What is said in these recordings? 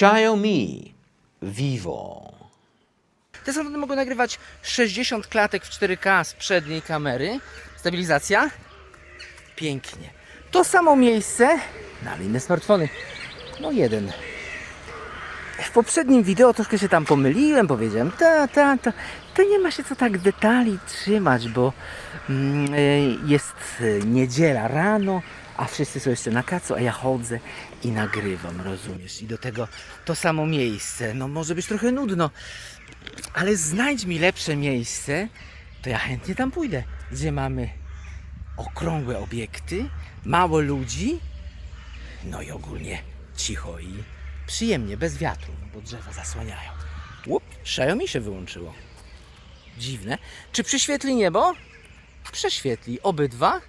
Xiaomi Vivo. Te samochody mogą nagrywać 60 klatek w 4K z przedniej kamery. Stabilizacja? Pięknie. To samo miejsce, ale inne smartfony. No jeden. W poprzednim wideo troszkę się tam pomyliłem, powiedziałem, ta, ta, ta. To nie ma się co tak detali trzymać, bo mm, y, jest y, niedziela rano, a wszyscy są jeszcze na kacu, a ja chodzę i nagrywam, rozumiesz? I do tego to samo miejsce. No może być trochę nudno, ale znajdź mi lepsze miejsce, to ja chętnie tam pójdę, gdzie mamy okrągłe obiekty, mało ludzi, no i ogólnie cicho i przyjemnie, bez wiatru, bo drzewa zasłaniają. Łup, Xiaomi się wyłączyło. Dziwne. Czy przyświetli niebo? Prześwietli obydwa.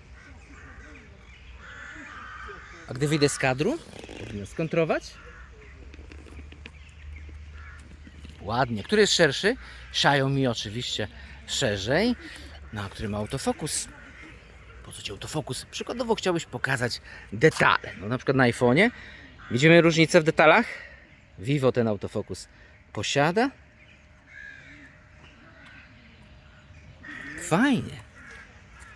A gdy wyjdę z kadru, powinno skontrować. Ładnie. Który jest szerszy? Xiaomi oczywiście szerzej. No a który ma autofokus? Po co ci autofokus? Przykładowo chciałbyś pokazać detale. No na przykład na iPhone'ie. Widzimy różnicę w detalach? Vivo ten autofokus posiada. Fajnie.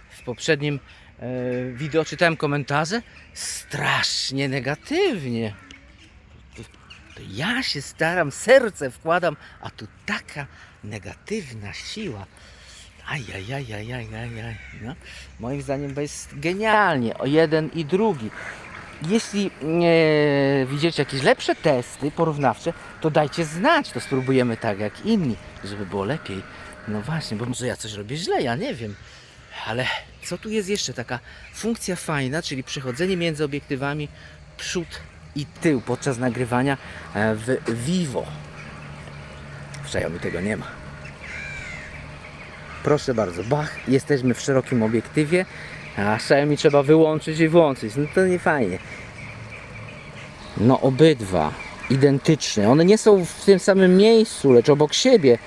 W poprzednim e, wideo czytałem komentarze strasznie negatywnie. To, to ja się staram, serce wkładam, a tu taka negatywna siła. Ajajajajajajaj. No, moim zdaniem to jest genialnie, o jeden i drugi. Jeśli e, widzicie jakieś lepsze testy porównawcze, to dajcie znać, to spróbujemy tak jak inni, żeby było lepiej. No właśnie, bo może ja coś robię źle, ja nie wiem. Ale co tu jest jeszcze? Taka funkcja fajna, czyli przechodzenie między obiektywami przód i tył podczas nagrywania e, w Vivo. W Xiaomi tego nie ma. Proszę bardzo, bach, jesteśmy w szerokim obiektywie, a Xiaomi trzeba wyłączyć i włączyć. No to nie fajnie. No obydwa identyczne. One nie są w tym samym miejscu, lecz obok siebie.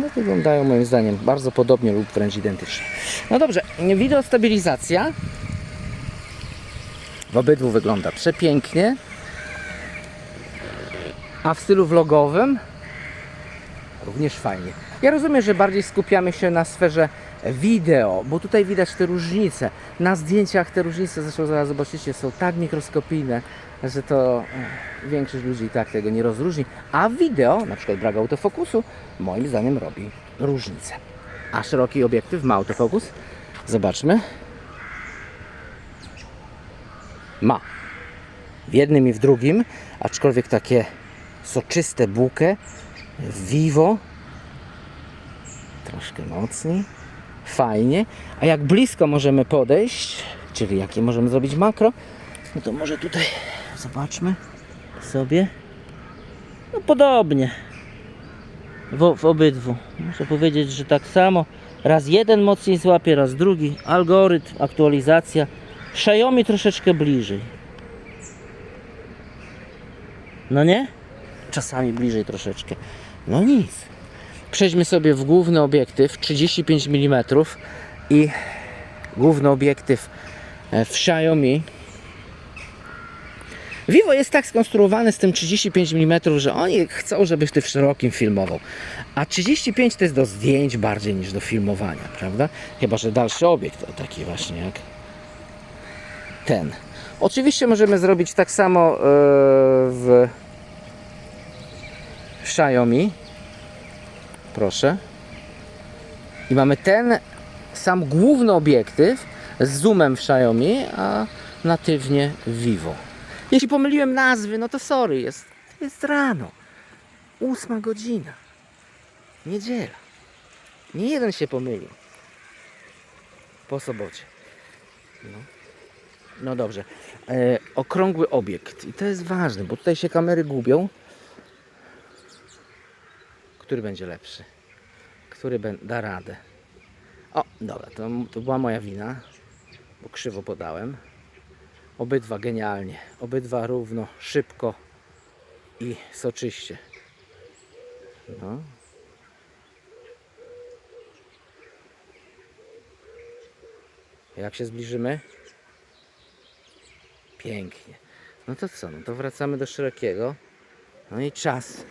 No, wyglądają moim zdaniem bardzo podobnie lub wręcz identycznie. No dobrze, wideo stabilizacja w obydwu wygląda przepięknie. A w stylu vlogowym również fajnie. Ja rozumiem, że bardziej skupiamy się na sferze wideo, bo tutaj widać te różnice. Na zdjęciach te różnice, zresztą zaraz zobaczycie, są tak mikroskopijne, że to eh, większość ludzi tak tego nie rozróżni. A wideo, na przykład brak autofokusu, moim zdaniem robi różnicę. A szeroki obiektyw ma autofokus? Zobaczmy. Ma. W jednym i w drugim, aczkolwiek takie soczyste bukę, vivo, troszkę mocniej, fajnie. A jak blisko możemy podejść, czyli jakie możemy zrobić makro, no to może tutaj zobaczmy sobie. No podobnie. W, w obydwu. Muszę powiedzieć, że tak samo. Raz jeden mocniej złapie, raz drugi. Algorytm, aktualizacja. Xiaomi troszeczkę bliżej. No nie? Czasami bliżej troszeczkę. No nic. Przejdźmy sobie w główny obiektyw 35 mm i główny obiektyw e, w Xiaomi. Vivo jest tak skonstruowany z tym 35 mm, że oni chcą, żebyś ty w szerokim filmował. A 35 to jest do zdjęć bardziej niż do filmowania, prawda? Chyba, że dalszy obiekt, to taki właśnie jak ten. Oczywiście możemy zrobić tak samo e, w Xiaomi. Proszę. I mamy ten sam główny obiektyw z zoomem w Xiaomi, a natywnie w Vivo. Jeśli pomyliłem nazwy, no to sorry, jest, jest rano. Ósma godzina. Niedziela. Nie jeden się pomylił. Po sobocie. No, no dobrze. E, okrągły obiekt. I to jest ważne, bo tutaj się kamery gubią. Który będzie lepszy? Który da radę? O, dobra, to, to była moja wina, bo krzywo podałem. Obydwa genialnie, obydwa równo, szybko i soczyście. No. Jak się zbliżymy? Pięknie. No to co? No to wracamy do szerokiego. No i czas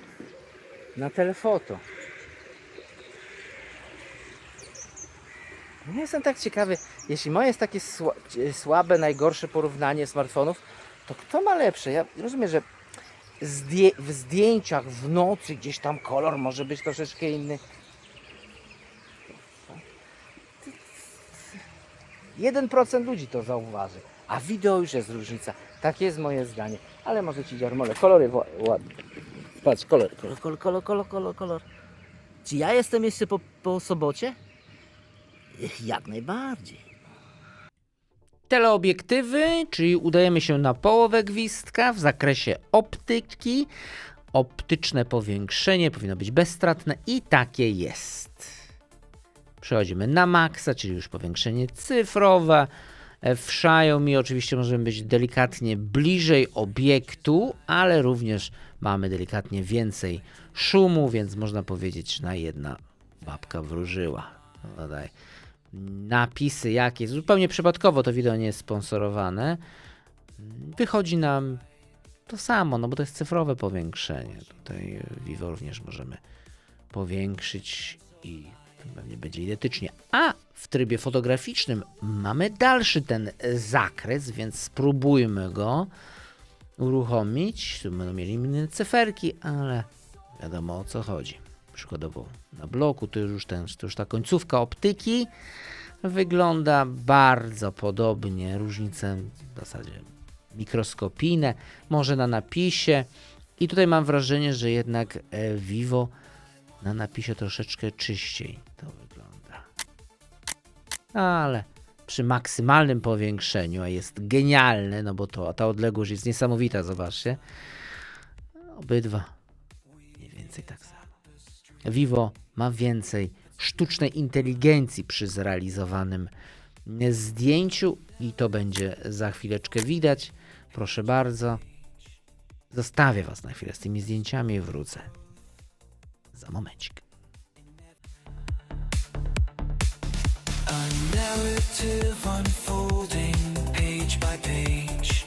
na telefoto. No jestem tak ciekawy, jeśli moje jest takie e, słabe, najgorsze porównanie smartfonów, to kto ma lepsze? Ja rozumiem, że w zdjęciach w nocy gdzieś tam kolor może być troszeczkę inny. 1% ludzi to zauważy, a wideo już jest różnica. Tak jest moje zdanie. Ale może ci dziarmole, kolory ładne. Patrz, kolor, kolor, kolor, kolor, kolor, kolor, kolor. Czy ja jestem jeszcze po, po sobocie? Jak najbardziej. Teleobiektywy, czyli udajemy się na połowę gwizdka w zakresie optyki. Optyczne powiększenie powinno być bezstratne i takie jest. Przechodzimy na maksa, czyli już powiększenie cyfrowe. E, W Xiaomi oczywiście możemy być delikatnie bliżej obiektu, ale również mamy delikatnie więcej szumu, więc można powiedzieć, na jedna babka wróżyła. No, Dodaj. Napisy jakie, zupełnie przypadkowo to wideo nie jest sponsorowane. Wychodzi nam to samo, no bo to jest cyfrowe powiększenie. Tutaj e, Vivo również możemy powiększyć i pewnie będzie identycznie. A w trybie fotograficznym mamy dalszy ten zakres, więc spróbujmy go uruchomić. Tu będą mieli inne cyferki, ale wiadomo o co chodzi. Przykładowo na bloku to już, ten, to już ta końcówka optyki wygląda bardzo podobnie. Różnice w zasadzie mikroskopijne, może na napisie. I tutaj mam wrażenie, że jednak e, Vivo na napisie troszeczkę czyściej to wygląda. Ale przy maksymalnym powiększeniu, a jest genialne, no bo to, ta odległość jest niesamowita, zobaczcie. Obydwa mniej więcej tak samo. Vivo ma więcej sztucznej inteligencji przy zrealizowanym zdjęciu i to będzie za chwileczkę widać. Proszę bardzo. Zostawię Was na chwilę z tymi zdjęciami i wrócę za momencik. Narrative unfolding page by page.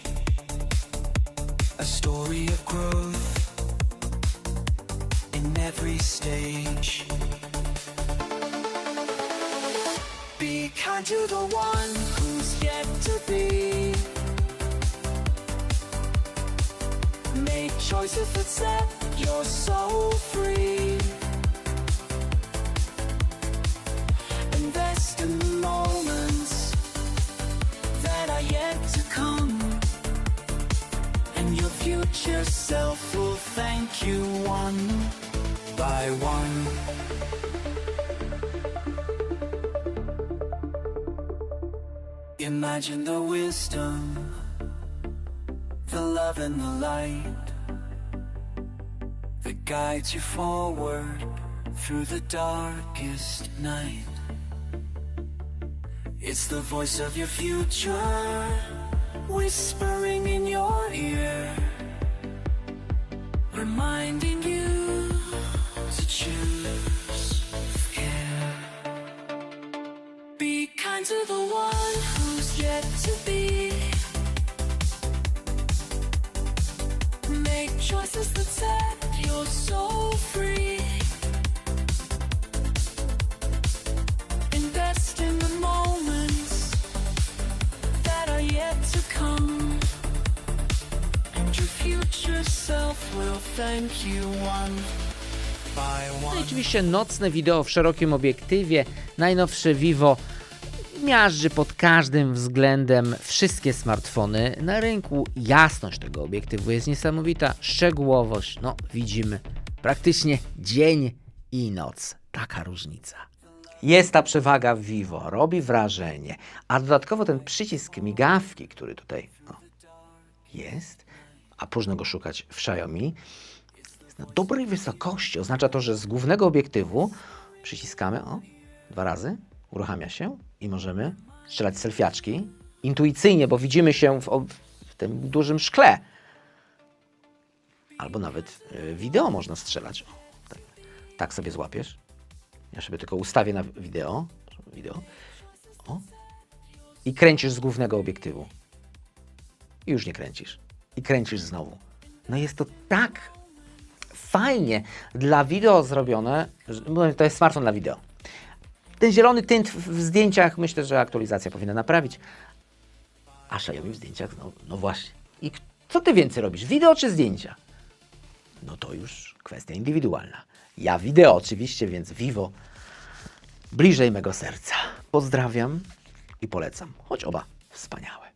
A story of growth in every stage. Be kind to the one who's yet to be. Make choices that set your soul free. Future self will thank you one by one. Imagine the wisdom, the love and the light that guides you forward through the darkest night. It's the voice of your future whispering in your ear, mind No i oczywiście nocne wideo w szerokim obiektywie. Najnowsze Vivo miażdży pod każdym względem wszystkie smartfony na rynku. Jasność tego obiektywu jest niesamowita, szczegółowość, no widzimy praktycznie dzień i noc. Taka różnica. Jest ta przewaga w Vivo, robi wrażenie. A dodatkowo ten przycisk migawki, który tutaj o, jest, a próżno go szukać w Xiaomi, jest na dobrej wysokości. Oznacza to, że z głównego obiektywu przyciskamy o, dwa razy, uruchamia się i możemy strzelać selfiaczki intuicyjnie, bo widzimy się w, w tym dużym szkle. Albo nawet y, wideo można strzelać. O, tak, tak sobie złapiesz. Ja sobie tylko ustawię na wideo. wideo. O. I kręcisz z głównego obiektywu. I już nie kręcisz. I kręcisz znowu. No jest to tak fajnie dla wideo zrobione. To jest smartfon dla wideo. Ten zielony tint w zdjęciach myślę, że aktualizacja powinna naprawić. A Xiaomi w zdjęciach, no, no właśnie. I co ty więcej robisz? Wideo czy zdjęcia? No to już kwestia indywidualna. Ja wideo oczywiście, więc Vivo bliżej mego serca. Pozdrawiam i polecam, choć oba wspaniałe.